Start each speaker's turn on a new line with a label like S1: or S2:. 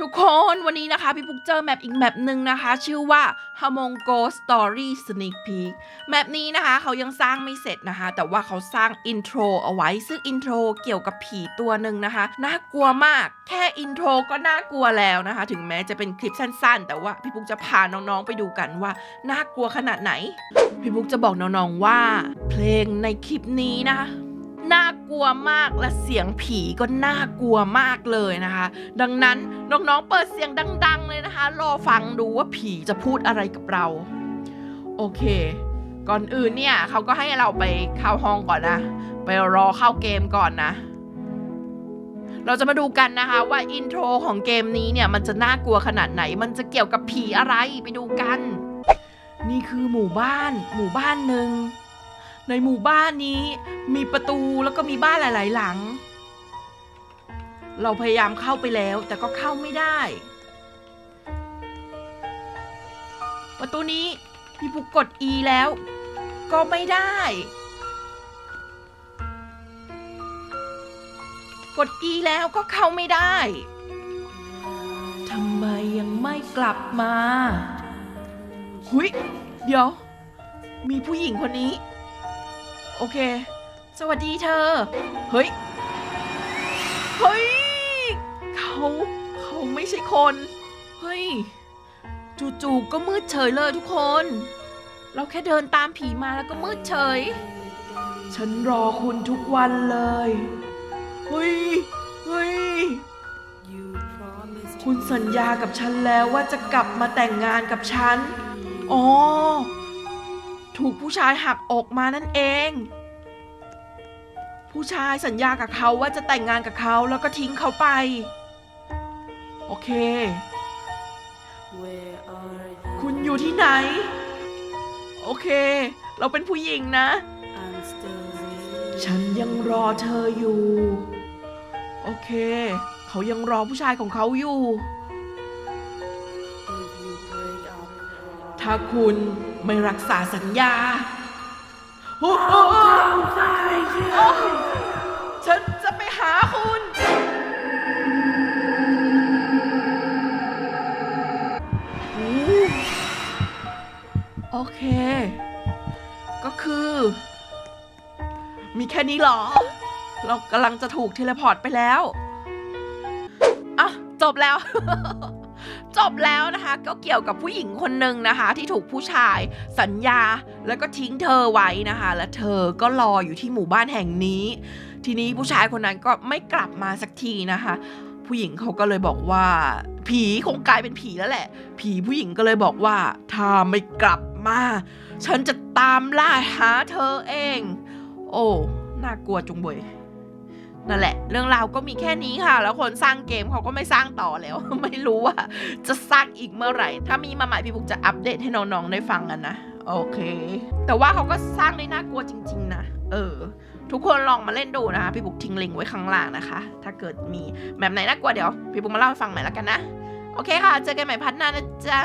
S1: ทุกคนวันนี้นะคะ พี่ปุ๊กเจอแมปอีกแมปหนึ่งนะคะ ชื่อว่า h a m o n g o Story Sneak Peek แมปนี้นะคะ เขายังสร้างไม่เสร็จนะคะ แต่ว่าเขาสร้างอินโทรเอาไว้ ซึ่งอินโทรเกี่ยวกับผีตัวหนึ่งนะคะ น่ากลัวมาก แค่อินโทรก็น่ากลัวแล้วนะคะ ถึงแม้จะเป็นคลิปสั้นๆ แต่ว่าพี่ปุ๊กจะพาน้องๆไปดูกันว่า น่ากลัวขนาดไหน พี่ปุ๊กจะบอกน้องๆว่า เพลงในคลิปนี้นะคะ น่ากลัวมากและเสียงผีก็น่ากลัวมากเลยนะคะ ดังนั้นน้องๆเปิดเสียงดัง ๆ เลยนะคะ รอฟังดูว่าผีจะพูดอะไรกับเรา โอเค ก่อนอื่นเนี่ยเขาก็ให้เราไปเข้าห้องก่อนนะ ไปรอเข้าเกมก่อนนะ เราจะมาดูกันนะคะว่าอินโทรของเกมนี้เนี่ยมันจะน่ากลัวขนาดไหน มันจะเกี่ยวกับผีอะไรไปดูกัน นี่คือหมู่บ้านหมู่บ้านหนึ่ง ในหมู่บ้านนี้มีประตูแล้วก็มีบ้านหลาย ๆ หลัง เราพยายามเข้าไปแล้วแต่ก็เข้าไม่ได้ ประตูนี้พี่ปุกกด E แล้ว ก็ไม่ได้ กด E แล้วก็เข้าไม่ได้ทำไมยังไม่กลับมา หุยเดี๋ยว มีผู้หญิงคนนี้ โอเค สวัสดีเธอ เฮ้ย เฮ้ย เขาเขาไม่ใช่คน เฮ้ย จู่ๆก็มืดเฉยเลยทุกคน เราแค่เดินตามผีมาแล้วก็มืดเฉย ฉันรอคุณทุกวันเลย เฮ้ย เฮ้ย คุณสัญญากับฉันแล้วว่าจะกลับมาแต่งงานกับฉัน อ๋อ ถูกผู้ชายหักอกมานั่นเอง ผู้ชายสัญญากับเขาว่าจะแต่งงานกับเขาแล้วก็ทิ้งเขาไป โอเค คุณอยู่ที่ไหน โอเค เราเป็นผู้หญิงนะ ฉันยังรอเธออยู่ โอเค เขายังรอผู้ชายของเขาอยู่ ถ้าคุณไม่รักษาสัญญา โอ้โห ฉันจะไปหาคุณโอ้โอเค ก็คือ มีแค่นี้เหรอ เรากำลังจะถูกเทเลพอร์ตไปแล้ว อะ จบแล้ว จบแล้วนะคะ ก็เกี่ยวกับผู้หญิงคนหนึ่งนะคะ ที่ถูกผู้ชายสัญญาแล้วก็ทิ้งเธอไว้นะคะ และเธอก็รออยู่ที่หมู่บ้านแห่งนี้ ทีนี้ผู้ชายคนนั้นก็ไม่กลับมาสักทีนะคะ ผู้หญิงเขาก็เลยบอกว่า ผีคงกลายเป็นผีแล้วแหละ ผีผู้หญิงก็เลยบอกว่าถ้าไม่กลับมา ฉันจะตามล่าหาเธอเอง โอ้น่ากลัวจุงเบย นั่นแหละ เรื่องราวก็มีแค่นี้ค่ะ แล้วคนสร้างเกมเขาก็ไม่สร้างต่อแล้ว ไม่รู้ว่าจะสร้างอีกเมื่อไหร่ ถ้ามีมาใหม่พี่บุ๊กจะอัปเดตให้น้องๆได้ฟังกันนะ โอเค แต่ว่าเขาก็สร้างได้น่ากลัวจริง ๆ นะ เออ ทุกคนลองมาเล่นดูนะคะ พี่บุ๊กทิ้งลิงก์ไว้ข้างล่างนะคะ ถ้าเกิดมีแบบไหนน่ากลัวเดี๋ยว พี่บุ๊กมาเล่าให้ฟังใหม่แล้วกันนะ โอเคค่ะ เจอกันใหม่พัฒนานะจ๊ะ